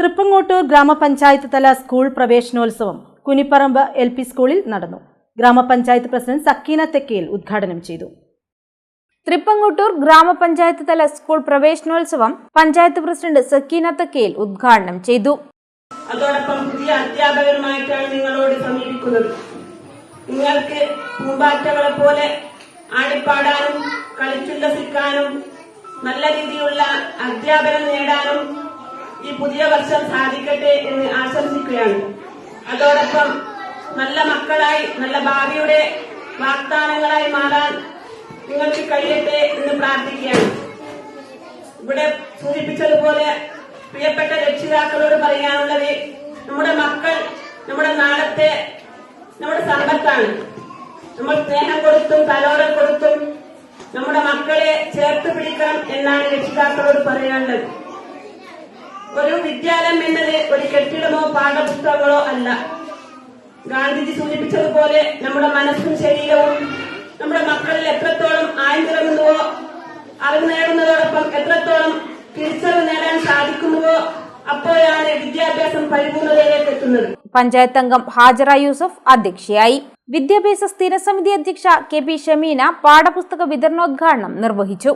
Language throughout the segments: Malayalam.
തൃപ്പങ്ങോട്ടൂർ ഗ്രാമപഞ്ചായത്ത് തല സ്കൂൾ പ്രവേശനോത്സവം കുനിപ്പറമ്പ് എൽ പി സ്കൂളിൽ നടന്നു. ഗ്രാമപഞ്ചായത്ത് പ്രസിഡന്റ് സക്കീന തെക്കേൽ ഉദ്ഘാടനം ചെയ്തു. തൃപ്പങ്ങോട്ടൂർ ഗ്രാമപഞ്ചായത്ത് തല സ്കൂൾ പ്രവേശനോത്സവം പഞ്ചായത്ത് പ്രസിഡന്റ് സക്കീന തക്കേൽ ഉദ്ഘാടനം ചെയ്തു. അതോടൊപ്പം പുതിയ അധ്യാപകരുമായിട്ടാണ് നിങ്ങളോട് സമീപിക്കുന്നത്. നിങ്ങൾക്ക് പൂമ്പാറ്റകളെ പോലെ ആടിപ്പാടാനും കളിച്ചുല്ലസിക്കാനും നല്ല രീതിയിലുള്ള അധ്യാപനം നേടാനും ഈ പുതിയ വർഷം സാധിക്കട്ടെ എന്ന് ആശംസിക്കുകയാണ്. അതോടൊപ്പം നല്ല മക്കളായി നല്ല ഭാവിയുടെ വാഗ്ദാനങ്ങളായി മാറാൻ നിങ്ങൾക്ക് കഴിയട്ടെ എന്ന് പ്രാർത്ഥിക്കുകയാണ്. ഇവിടെ സൂചിപ്പിച്ചതുപോലെ പ്രിയപ്പെട്ട രക്ഷിതാക്കളോട് പറയാനുള്ളത് നമ്മുടെ മക്കൾ നമ്മുടെ നാളത്തെ നമ്മുടെ സമ്പത്താണ്. നമ്മൾ സ്നേഹം കൊടുത്തും തലോടം കൊടുത്തും നമ്മുടെ മക്കളെ ചേർത്ത് പിടിക്കണം എന്നാണ് രക്ഷിതാക്കളോട് പറയാനുള്ളത്. ഒരു വിദ്യാലയം എന്നത് ഒരു കെട്ടിടമോ പാഠപുസ്തകങ്ങളോ അല്ല. ഗാന്ധിജി സൂചിപ്പിച്ചതുപോലെ നമ്മുടെ മനസ്സും ശരീരവും നമ്മുടെ മക്കളിൽ എത്രത്തോളം ആഴ്ന്നിറങ്ങുന്നുവോ അറിവ് നേടുന്നതോടൊപ്പം എത്രത്തോളം തിരിച്ചറിവ് നേടാൻ സാധിക്കുന്നുവോ അപ്പോഴാണ് വിദ്യാഭ്യാസം പരിപൂർണതയിലേക്ക് എത്തുന്നത്. പഞ്ചായത്ത് അംഗം ഹാജറ യൂസഫ് അധ്യക്ഷയായി. വിദ്യാഭ്യാസ സ്ഥിരസമിതി അധ്യക്ഷ കെ പി ഷമീന പാഠപുസ്തക വിതരണോദ്ഘാടനം നിർവഹിച്ചു.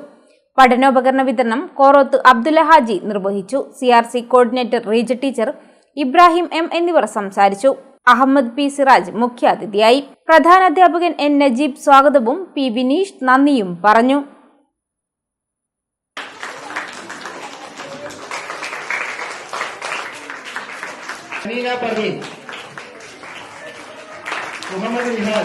പഠനോപകരണ വിതരണം കോറോത്ത് അബ്ദുല്ല ഹാജി നിർവഹിച്ചു. C R C coordinator Reej teacher Ibrahim M എന്നിവർ സംസാരിച്ചു. അഹമ്മദ് പി സിറാജ് മുഖ്യാതിഥിയായി. പ്രധാനാധ്യാപകൻ എൻ നജീബ് സ്വാഗതവും പി വിനീഷ് നന്ദിയും പറഞ്ഞു. മുഹമ്മദ് നിഹാൽ